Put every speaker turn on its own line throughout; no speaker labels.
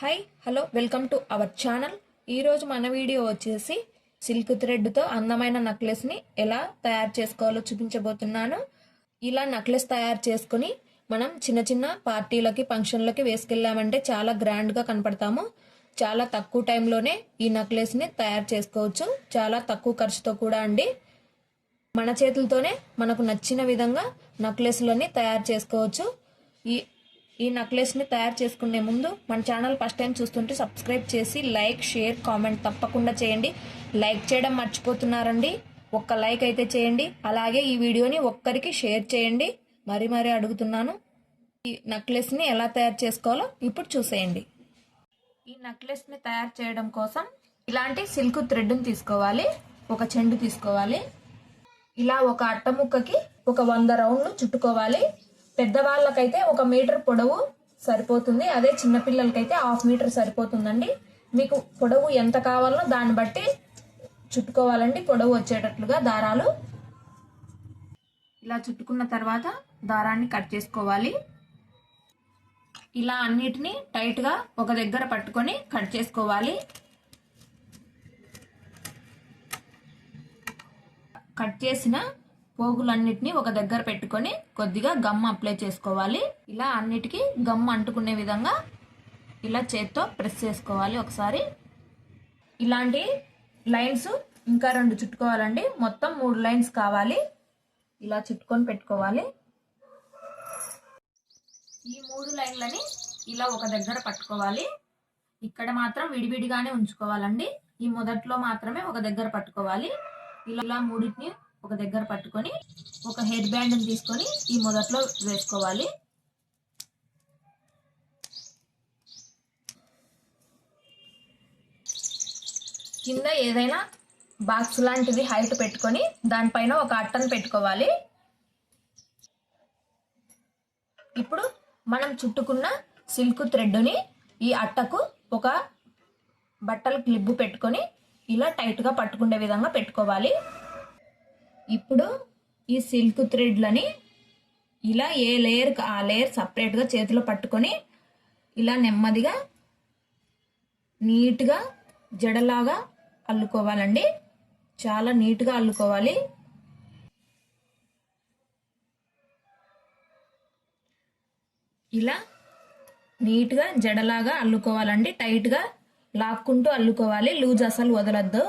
Hi hello welcome to our channel ఈరోజు మన video వచ్చేసి సిల్క్ థ్రెడ్తో అందమైన నక్లెస్ని ఎలా తయారు చేసుకోవాలో చూపించబోతున్నాను. ఇలా నక్లెస్ తయారు చేసుకుని మనం చిన్న చిన్న పార్టీలకి ఫంక్షన్లకి వేసుకెళ్ళామంటే చాలా గ్రాండ్గా కనపడతాము. చాలా తక్కువ టైంలోనే ఈ నక్లెస్ని తయారు చేసుకోవచ్చు. చాలా తక్కువ ఖర్చుతో కూడా అండి. మన చేతులతోనే మనకు నచ్చిన విధంగా నక్లెస్లన్నీ తయారు చేసుకోవచ్చు. ఈ ఈ నెక్లెస్ని తయారు చేసుకునే ముందు మన ఛానల్ ఫస్ట్ టైం చూస్తుంటే సబ్స్క్రైబ్ చేసి లైక్ షేర్ కామెంట్ తప్పకుండా చేయండి. లైక్ చేయడం మర్చిపోతున్నారండి. ఒక్క లైక్ అయితే చేయండి. అలాగే ఈ వీడియోని ఒక్కరికి షేర్ చేయండి. మరీ మరీ అడుగుతున్నాను. ఈ నెక్లెస్ని ఎలా తయారు చేసుకోవాలో ఇప్పుడు చూసేయండి. ఈ నెక్లెస్ని తయారు చేయడం కోసం ఇలాంటి సిల్క్ థ్రెడ్ని తీసుకోవాలి. ఒక చెండు తీసుకోవాలి. ఇలా ఒక అట్ట ముక్కకి ఒక వంద రౌండ్లు చుట్టుకోవాలి. పెద్దవాళ్ళకైతే ఒక మీటర్ పొడవు సరిపోతుంది. అదే చిన్నపిల్లలకైతే హాఫ్ మీటర్ సరిపోతుందండి. మీకు పొడవు ఎంత కావాలో దాన్ని బట్టి చుట్టుకోవాలండి. పొడవు వచ్చేటట్లుగా దారాలు. ఇలా చుట్టుకున్న తర్వాత దారాన్ని కట్ చేసుకోవాలి. ఇలా అన్నిటినీ టైట్గా ఒక దగ్గర పట్టుకొని కట్ చేసుకోవాలి. కట్ చేసిన పోగులన్నిటిని ఒక దగ్గర పెట్టుకొని కొద్దిగా గమ్ అప్లై చేసుకోవాలి. ఇలా అన్నిటికీ గమ్ అంటుకునే విధంగా ఇలా చేత్తో ప్రెస్ చేసుకోవాలి ఒకసారి. ఇలాంటి లైన్స్ ఇంకా రెండు చుట్టుకోవాలండి. మొత్తం మూడు లైన్స్ కావాలి. ఇలా చుట్టుకొని పెట్టుకోవాలి. ఈ మూడు లైన్లని ఇలా ఒక దగ్గర పట్టుకోవాలి. ఇక్కడ మాత్రం విడివిడిగానే ఉంచుకోవాలండి. ఈ మొదట్లో మాత్రమే ఒక దగ్గర పట్టుకోవాలి. ఇలా మూడింటిని ఒక దగ్గర పట్టుకొని ఒక హెయిర్ బ్యాండ్ తీసుకొని ఈ మొదట్లో వేసుకోవాలి. కింద ఏదైనా బాక్స్ లాంటిది హైట్ పెట్టుకొని దానిపైన ఒక అట్టను పెట్టుకోవాలి. ఇప్పుడు మనం చుట్టుకున్న సిల్క్ థ్రెడ్ని ఈ అట్టకు ఒక బట్టల క్లిబ్బు పెట్టుకొని ఇలా టైట్గా పట్టుకునే విధంగా పెట్టుకోవాలి. ఇప్పుడు ఈ సిల్క్ థ్రెడ్లని ఇలా ఏ లేయర్ ఆ లేయర్ సపరేట్గా చేతిలో పట్టుకొని ఇలా నెమ్మదిగా నీట్గా జడలాగా అల్లుకోవాలండి. చాలా నీట్గా అల్లుకోవాలి. ఇలా నీట్గా జడలాగా అల్లుకోవాలండి. టైట్గా లాక్కుంటూ అల్లుకోవాలి. లూజ్ అసలు వదలద్దు.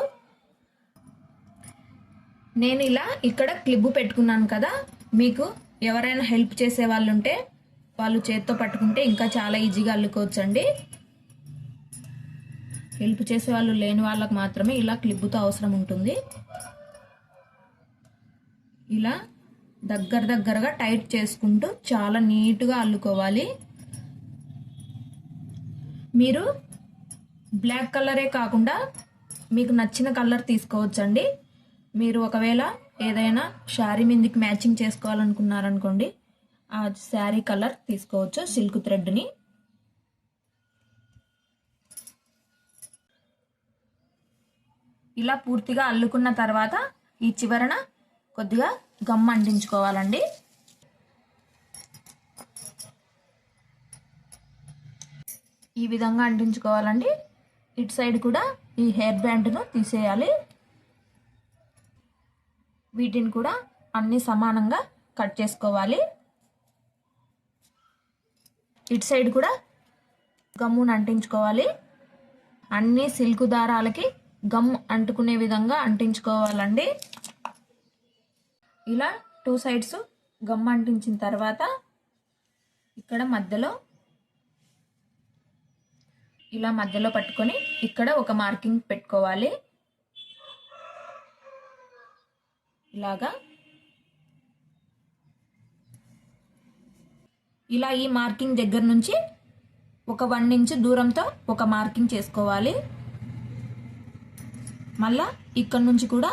నేను ఇలా ఇక్కడ క్లిబ్బు పెట్టుకున్నాను కదా మీకు ఎవరైనా హెల్ప్ చేసే వాళ్ళు ఉంటే వాళ్ళు చేత్తో పట్టుకుంటే ఇంకా చాలా ఈజీగా అల్లుకోవచ్చండి. హెల్ప్ చేసే వాళ్ళు లేని వాళ్ళకి మాత్రమే ఇలా క్లిబ్బుతో అవసరం ఉంటుంది. ఇలా దగ్గర దగ్గరగా టైట్ చేసుకుంటూ చాలా నీట్గా అల్లుకోవాలి. మీరు బ్లాక్ కలరే కాకుండా మీకు నచ్చిన కలర్ తీసుకోవచ్చండి. మీరు ఒకవేళ ఏదైనా శారీ మీదకి మ్యాచింగ్ చేసుకోవాలనుకున్నారనుకోండి ఆ శారీ కలర్ తీసుకోవచ్చు సిల్క్ థ్రెడ్ని. ఇలా పూర్తిగా అల్లుకున్న తర్వాత ఈ చివరన కొద్దిగా గమ్ అంటించుకోవాలండి. ఈ విధంగా అంటించుకోవాలండి. ఇటు సైడ్ కూడా ఈ హెయిర్ బ్యాండ్ను తీసేయాలి. వీటిని కూడా అన్ని సమానంగా కట్ చేసుకోవాలి. ఇటు సైడ్ కూడా గమ్మును అంటించుకోవాలి. అన్ని సిల్క్ దారాలకి గమ్ అంటుకునే విధంగా అంటించుకోవాలండి. ఇలా టూ సైడ్స్ గమ్ అంటించిన తర్వాత ఇక్కడ మధ్యలో ఇలా మధ్యలో పట్టుకొని ఇక్కడ ఒక మార్కింగ్ పెట్టుకోవాలి. ఇలాగా. ఇలా ఈ మార్కింగ్ దగ్గర నుంచి ఒక వన్ ఇంచ్ దూరంతో ఒక మార్కింగ్ చేసుకోవాలి. మళ్ళా ఇక్కడ నుంచి కూడా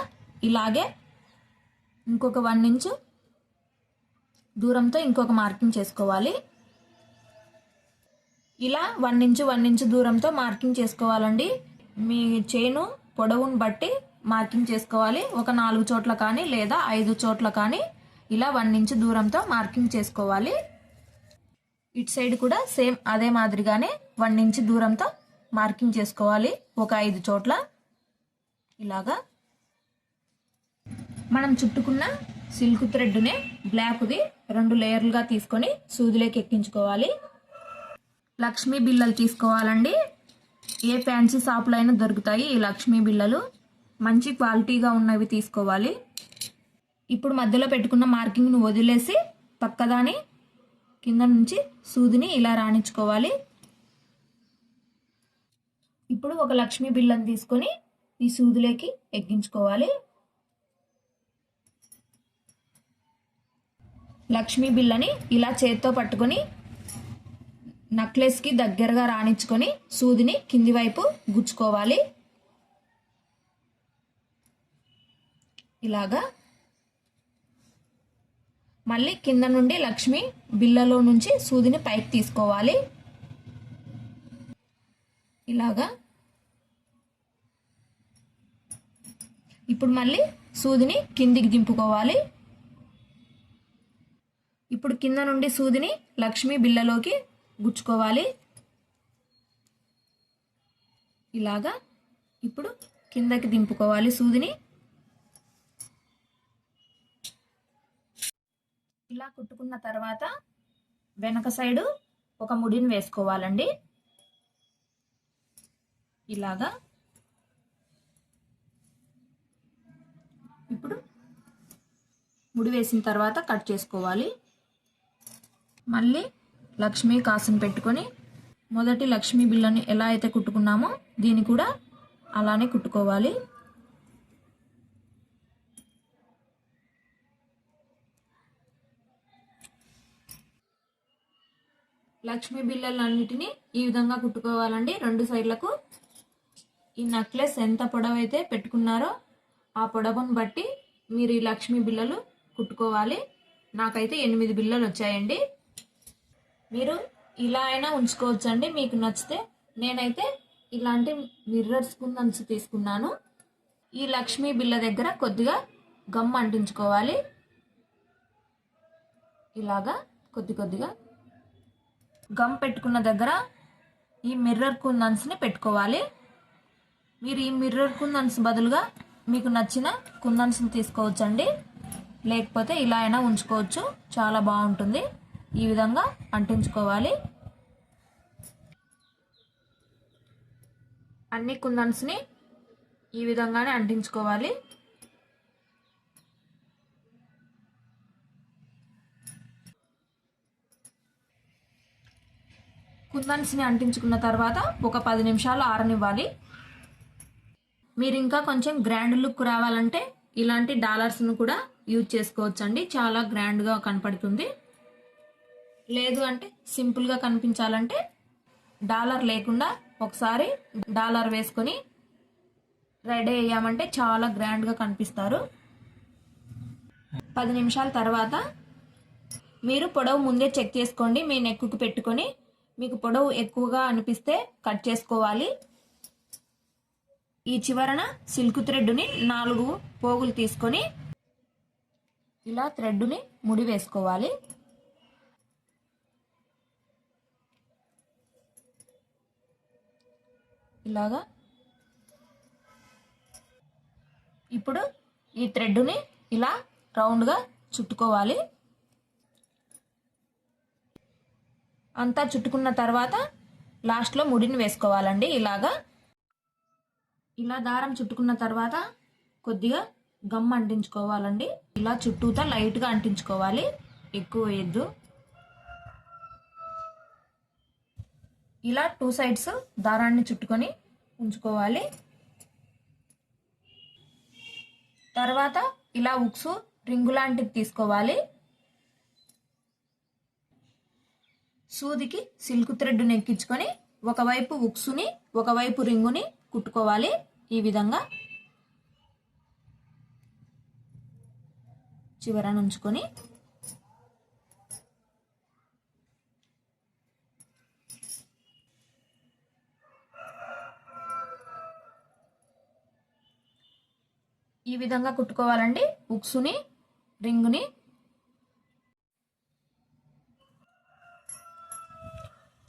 ఇలాగే ఇంకొక వన్ ఇంచ్ దూరంతో ఇంకొక మార్కింగ్ చేసుకోవాలి. ఇలా వన్ ఇంచు వన్ ఇంచు దూరంతో మార్కింగ్ చేసుకోవాలండి. మీ చేను పొడవును బట్టి మార్కింగ్ చేసుకోవాలి. ఒక నాలుగు చోట్ల కానీ లేదా ఐదు చోట్ల కానీ ఇలా వన్ ఇంచ్ దూరంతో మార్కింగ్ చేసుకోవాలి. ఇటు సైడ్ కూడా సేమ్ అదే మాదిరిగానే వన్ ఇంచ్ దూరంతో మార్కింగ్ చేసుకోవాలి. ఒక ఐదు చోట్ల. ఇలాగా. మనం చుట్టుకున్న సిల్క్ థ్రెడ్నే బ్లాక్ది రెండు లేయర్లుగా తీసుకొని సూదిలోకి ఎక్కించుకోవాలి. లక్ష్మీ బిల్లలు తీసుకోవాలండి. ఏ ఫ్యాన్సీ షాపులో అయినా దొరుకుతాయి ఈ లక్ష్మీ బిల్లలు. మంచి క్వాలిటీగా ఉన్నవి తీసుకోవాలి. ఇప్పుడు మధ్యలో పెట్టుకున్న మార్కింగ్ను వదిలేసి పక్కదాని కింద నుంచి సూదిని ఇలా రాణించుకోవాలి. ఇప్పుడు ఒక లక్ష్మీ బిల్లను తీసుకొని ఈ సూదిలోకి ఎక్కించుకోవాలి. లక్ష్మీ బిల్లని ఇలా చేత్తో పట్టుకొని నక్లెస్కి దగ్గరగా రాణించుకొని సూదిని కింది వైపు గుచ్చుకోవాలి. ఇలాగా మళ్ళీ కింద నుండి లక్ష్మి బిల్లలో నుంచి సూదిని పైకి తీసుకోవాలి. ఇలాగా. ఇప్పుడు మళ్ళీ సూదిని కిందికి దింపుకోవాలి. ఇప్పుడు కింద నుండి సూదిని లక్ష్మి బిల్లలోకి గుచ్చుకోవాలి. ఇలాగా. ఇప్పుడు కిందకి దింపుకోవాలి సూదిని. ఇలా కుట్టుకున్న తర్వాత వెనక సైడు ఒక ముడిని వేసుకోవాలండి. ఇలాగా. ఇప్పుడు ముడి వేసిన తర్వాత కట్ చేసుకోవాలి. మళ్ళీ లక్ష్మీ కాసును పెట్టుకొని మొదటి లక్ష్మీ బిల్లని ఎలా అయితే కుట్టుకున్నామో దీన్ని కూడా అలానే కుట్టుకోవాలి. లక్ష్మీ బిల్లలన్నిటినీ ఈ విధంగా కుట్టుకోవాలండి. రెండు సైడ్లకు ఈ నెక్లెస్ ఎంత పొడవైతే పెట్టుకున్నారో ఆ పొడవును బట్టి మీరు ఈ లక్ష్మీ బిల్లలు కుట్టుకోవాలి. నాకైతే ఎనిమిది బిల్లలు వచ్చాయండి. మీరు ఇలా అయినా ఉంచుకోవచ్చండి. మీకు నచ్చితే నేనైతే ఇలాంటి మిర్రర్స్ కుందన్స్ తీసుకున్నాను. ఈ లక్ష్మీ బిల్ల దగ్గర కొద్దిగా గమ్ అంటించుకోవాలి. ఇలాగా కొద్ది కొద్దిగా గమ్ పెట్టుకున్న దగ్గర ఈ మిర్రర్ కుందన్స్ని పెట్టుకోవాలి. మీరు ఈ మిర్రర్ కుందన్స్ బదులుగా మీకు నచ్చిన కుందన్స్ని తీసుకోవచ్చండి. లేకపోతే ఇలా అయినా ఉంచుకోవచ్చు. చాలా బాగుంటుంది. ఈ విధంగా అంటించుకోవాలి. అన్ని కుందన్స్ని ఈ విధంగానే అంటించుకోవాలి. కుందన్స్ని అంటించుకున్న తర్వాత ఒక పది నిమిషాలు ఆరనివ్వాలి. మీరు ఇంకా కొంచెం గ్రాండ్ లుక్ రావాలంటే ఇలాంటి డాలర్స్ను కూడా యూజ్ చేసుకోవచ్చండి. చాలా గ్రాండ్గా కనపడుతుంది. లేదు అంటే సింపుల్గా కనిపించాలంటే డాలర్ లేకుండా ఒకసారి డాలర్ వేసుకొని రెడీ అయ్యామంటే చాలా గ్రాండ్గా కనిపిస్తారు. పది నిమిషాల తర్వాత మీరు పొడవు ముందే చెక్ చేసుకోండి. మీ నెక్కుకు పెట్టుకొని మీకు పొడవు ఎక్కువగా అనిపిస్తే కట్ చేసుకోవాలి. ఈ చివరన సిల్క్ థ్రెడ్ని నాలుగు పోగులు తీసుకొని ఇలా థ్రెడ్ని ముడి వేసుకోవాలి. ఇలాగా. ఇప్పుడు ఈ థ్రెడ్ని ఇలా రౌండ్గా చుట్టుకోవాలి. అంతా చుట్టుకున్న తర్వాత లాస్ట్లో ముడిని వేసుకోవాలండి ఇలాగా. ఇలా దారం చుట్టుకున్న తర్వాత కొద్దిగా గమ్ అంటించుకోవాలండి. ఇలా చుట్టూతా లైట్గా అంటించుకోవాలి. ఎక్కువ వేయద్దు. ఇలా టూ సైడ్స్ దారాన్ని చుట్టుకొని ఉంచుకోవాలి. తర్వాత ఇలా ఉక్సు రింగు లాంటిది తీసుకోవాలి. సూదికి సిల్క్ థ్రెడ్ను ఎక్కించుకొని ఒకవైపు ఉక్సుని ఒకవైపు రింగుని కుట్టుకోవాలి ఈ విధంగా. చివరన ఉంచుకొని ఈ విధంగా కుట్టుకోవాలండి. ఉక్సుని రింగుని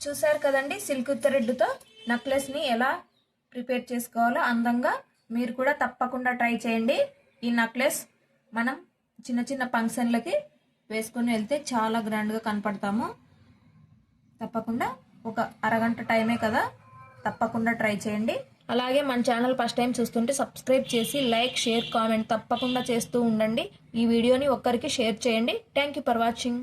చూసారు కదండి సిల్క్ థ్రెడ్తో నెక్లెస్ని ఎలా ప్రిపేర్ చేసుకోవాలో అందంగా మీరు కూడా తప్పకుండా ట్రై చేయండి. ఈ నెక్లెస్ మనం చిన్న చిన్న ఫంక్షన్లకి వేసుకొని వెళ్తే చాలా గ్రాండ్గా కనపడతాము. తప్పకుండా ఒక అరగంట టైమే కదా తప్పకుండా ట్రై చేయండి. అలాగే మన ఛానల్ ఫస్ట్ టైం చూస్తుంటే సబ్స్క్రైబ్ చేసి లైక్ షేర్ కామెంట్ తప్పకుండా చేస్తూ ఉండండి. ఈ వీడియోని ఒక్కరికి షేర్ చేయండి. Thank you for watching.